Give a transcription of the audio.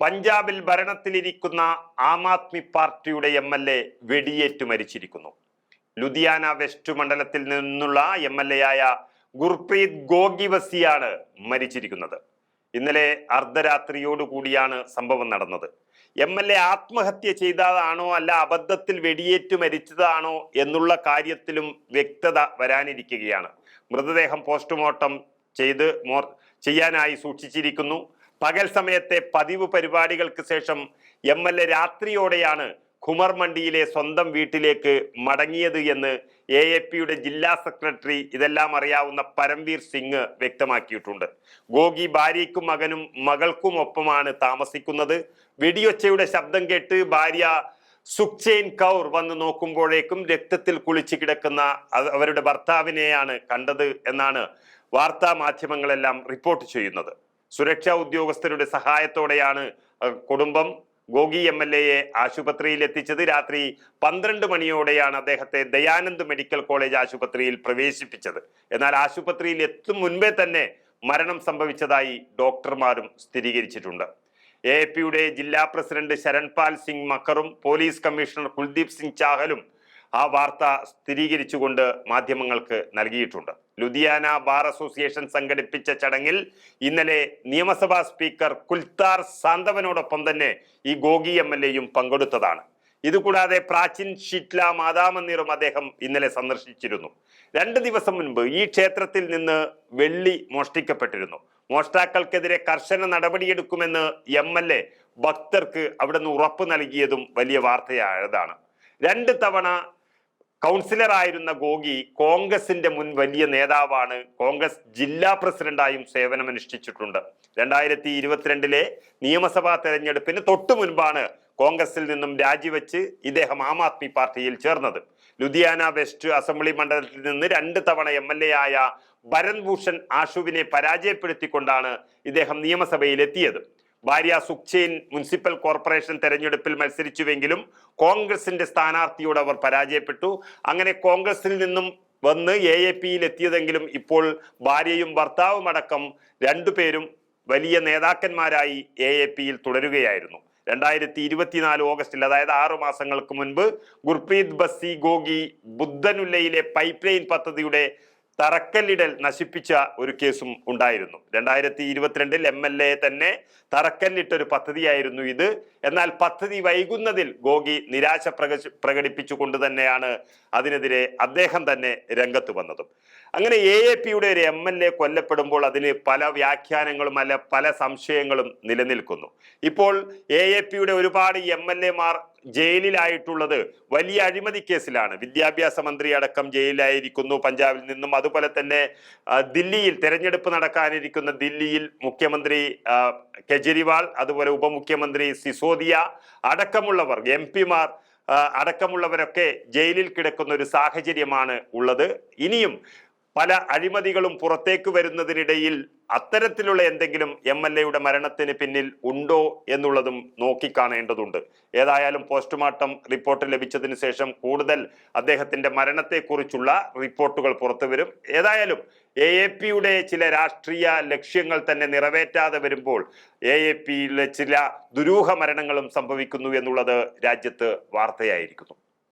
പഞ്ചാബിൽ ഭരണത്തിലിരിക്കുന്ന ആം ആദ്മി പാർട്ടിയുടെ M L A വെടിയേറ്റ് മരിച്ചിരിക്കുന്നു. ലുധിയാന വെസ്റ്റ് മണ്ഡലത്തിൽ നിന്നുള്ള എം എൽ എ ആയ ഗുർപ്രീത് ഗോഗിവസിയാണ് മരിച്ചിരിക്കുന്നത്. ഇന്നലെ അർദ്ധരാത്രിയോടുകൂടിയാണ് സംഭവം നടന്നത്. എം എൽ എ ആത്മഹത്യ ചെയ്തതാണോ അല്ല അബദ്ധത്തിൽ വെടിയേറ്റ് മരിച്ചതാണോ എന്നുള്ള കാര്യത്തിലും വ്യക്തത വരാനിരിക്കുകയാണ്. മൃതദേഹം പോസ്റ്റ്മോർട്ടം ചെയ്ത് ചെയ്യാനായി സൂക്ഷിച്ചിരിക്കുന്നു. പകൽ സമയത്തെ പതിവ് പരിപാടികൾക്ക് ശേഷം എം എൽ എ രാത്രിയോടെയാണ് ഖുമർ മണ്ഡിയിലെ സ്വന്തം വീട്ടിലേക്ക് മടങ്ങിയത് എന്ന് എ എ പിയുടെ ജില്ലാ സെക്രട്ടറി ഇതെല്ലാം അറിയാവുന്ന പരംവീർ സിംഗ് വ്യക്തമാക്കിയിട്ടുണ്ട്. ഗോഗി ഭാര്യയ്ക്കും മകനും മകൾക്കും ഒപ്പമാണ് താമസിക്കുന്നത്. വെടിയൊച്ചയുടെ ശബ്ദം കേട്ട് ഭാര്യ സുക്ചെയിൻ കൗർ വന്ന് നോക്കുമ്പോഴേക്കും രക്തത്തിൽ കുളിച്ചു കിടക്കുന്ന അവരുടെ ഭർത്താവിനെയാണ് കണ്ടത് എന്നാണ് വാർത്താ മാധ്യമങ്ങളെല്ലാം റിപ്പോർട്ട് ചെയ്യുന്നത്. സുരക്ഷാ ഉദ്യോഗസ്ഥരുടെ സഹായത്തോടെയാണ് കുടുംബം ഗോഗി എം എൽ എയെ ആശുപത്രിയിൽ എത്തിച്ചത്. രാത്രി പന്ത്രണ്ട് മണിയോടെയാണ് അദ്ദേഹത്തെ ദയാനന്ദ് മെഡിക്കൽ കോളേജ് ആശുപത്രിയിൽ പ്രവേശിപ്പിച്ചത്. എന്നാൽ ആശുപത്രിയിൽ എത്തും മുൻപേ തന്നെ മരണം സംഭവിച്ചതായി ഡോക്ടർമാരും സ്ഥിരീകരിച്ചിട്ടുണ്ട്. എ പിയുടെ ജില്ലാ പ്രസിഡന്റ് ശരൺപാൽ സിംഗ് മക്കറും പോലീസ് കമ്മീഷണർ കുൽദീപ് സിംഗ് ചാഹലും ആ വാർത്ത സ്ഥിരീകരിച്ചുകൊണ്ട് മാധ്യമങ്ങൾക്ക് നൽകിയിട്ടുണ്ട്. ലുധിയാന ബാർ അസോസിയേഷൻ സംഘടിപ്പിച്ച ചടങ്ങിൽ ഇന്നലെ നിയമസഭാ സ്പീക്കർ കുൽത്താർ സാന്തവനോടൊപ്പം തന്നെ ഈ ഗോഗി എം എൽ എയും പങ്കെടുത്തതാണ്. ഇതുകൂടാതെ പ്രാചീൻ ഷിറ്റ്ല മാതാമന്ദിറും അദ്ദേഹം ഇന്നലെ സന്ദർശിച്ചിരുന്നു. രണ്ട് ദിവസം മുൻപ് ഈ ക്ഷേത്രത്തിൽ നിന്ന് വെള്ളി മോഷ്ടിക്കപ്പെട്ടിരുന്നു. മോഷ്ടാക്കൾക്കെതിരെ കർശന നടപടിയെടുക്കുമെന്ന് എം എൽ എ ഭക്തർക്ക് അവിടെ നിന്ന് ഉറപ്പ് നൽകിയതും വലിയ വാർത്തയായതാണ്. രണ്ട് തവണ കൗൺസിലർ ആയിരുന്ന ഗോഗി കോൺഗ്രസിന്റെ മുൻ വലിയ നേതാവാണ്. കോൺഗ്രസ് ജില്ലാ പ്രസിഡന്റായും സേവനമനുഷ്ഠിച്ചിട്ടുണ്ട്. രണ്ടായിരത്തി ഇരുപത്തിരണ്ടിലെ നിയമസഭാ തെരഞ്ഞെടുപ്പിന് തൊട്ടു മുൻപാണ് കോൺഗ്രസിൽ നിന്നും രാജിവെച്ച് ഇദ്ദേഹം ആം ആദ്മി പാർട്ടിയിൽ ചേർന്നത്. ലുധിയാന വെസ്റ്റ് അസംബ്ലി മണ്ഡലത്തിൽ നിന്ന് രണ്ട് തവണ എം എൽ എ ആയ ഭരൺഭൂഷൺ ഭൂഷൺ ആഷുവിനെ പരാജയപ്പെടുത്തിക്കൊണ്ടാണ് ഇദ്ദേഹം നിയമസഭയിൽ എത്തിയത് ഭാര്യ സുക്ചേൻ മുനിസിപ്പൽ കോർപ്പറേഷൻ തെരഞ്ഞെടുപ്പിൽ മത്സരിച്ചുവെങ്കിലും കോൺഗ്രസിന്റെ സ്ഥാനാർത്ഥിയോട് അവർ പരാജയപ്പെട്ടു. അങ്ങനെ കോൺഗ്രസിൽ നിന്നും വന്ന് എ എ പിയിൽ എത്തിയതെങ്കിലും ഇപ്പോൾ ഭാര്യയും ഭർത്താവും അടക്കം രണ്ടുപേരും വലിയ നേതാക്കന്മാരായി എ എ പിയിൽ തുടരുകയായിരുന്നു. രണ്ടായിരത്തി ഇരുപത്തിനാല് ഓഗസ്റ്റിൽ അതായത് ആറു മാസങ്ങൾക്ക് മുൻപ് ഗുർപ്രീത് ബസ്സി ഗോഗി ബുദ്ധനുല്ലയിലെ പൈപ്പ് ലൈൻ പദ്ധതിയുടെ തറക്കല്ലിടൽ നശിപ്പിച്ച ഒരു കേസും ഉണ്ടായിരുന്നു. രണ്ടായിരത്തി ഇരുപത്തിരണ്ടിൽ എം എൽ എ തന്നെ തറക്കല്ലിട്ട ഒരു പദ്ധതിയായിരുന്നു ഇത്. എന്നാൽ പദ്ധതി വൈകുന്നതിൽ ഗോഗി നിരാശ പ്രകടി പ്രകടിപ്പിച്ചുകൊണ്ട് തന്നെയാണ് അതിനെതിരെ അദ്ദേഹം തന്നെ രംഗത്ത് വന്നതും. അങ്ങനെ എ എ പിയുടെ ഒരു എം എൽ എ കൊല്ലപ്പെടുമ്പോൾ അതിന് പല വ്യാഖ്യാനങ്ങളും അല്ല പല സംശയങ്ങളും നിലനിൽക്കുന്നു. ഇപ്പോൾ എ എ പിയുടെ ഒരുപാട് എം എൽ എമാർ ജയിലിലായിട്ടുള്ളത്. വലിയ അഴിമതി കേസിലാണ്. വിദ്യാഭ്യാസ മന്ത്രി അടക്കം ജയിലിലായിരിക്കുന്നു. പഞ്ചാബിൽ നിന്നും അതുപോലെ തന്നെ ദില്ലിയിൽ തെരഞ്ഞെടുപ്പ് നടക്കാനിരിക്കുന്ന ദില്ലിയിൽ മുഖ്യമന്ത്രി കെജ്രിവാൾ അതുപോലെ ഉപമുഖ്യമന്ത്രി സിസോദിയ അടക്കമുള്ളവർ എം പിമാർ അടക്കമുള്ളവരൊക്കെ ജയിലിൽ കിടക്കുന്ന ഒരു സാഹചര്യമാണ് ഉള്ളത്. ഇനിയും പല അഴിമതികളും പുറത്തേക്ക് വരുന്നതിനിടയിൽ അത്തരത്തിലുള്ള എന്തെങ്കിലും എം എൽ എയുടെ മരണത്തിന് പിന്നിൽ ഉണ്ടോ എന്നുള്ളതും നോക്കിക്കാണേണ്ടതുണ്ട്. ഏതായാലും പോസ്റ്റ്മോർട്ടം റിപ്പോർട്ട് ലഭിച്ചതിന് ശേഷം കൂടുതൽ അദ്ദേഹത്തിന്റെ മരണത്തെക്കുറിച്ചുള്ള റിപ്പോർട്ടുകൾ പുറത്തുവരും ഏതായാലും എ എ പിയുടെ ചില രാഷ്ട്രീയ ലക്ഷ്യങ്ങൾ തന്നെ നിറവേറ്റാതെ വരുമ്പോൾ എ എ പിയിലെ ചില ദുരൂഹ മരണങ്ങളും സംഭവിക്കുന്നു എന്നുള്ളത് രാജ്യത്ത് വാർത്തയായിരിക്കുന്നു.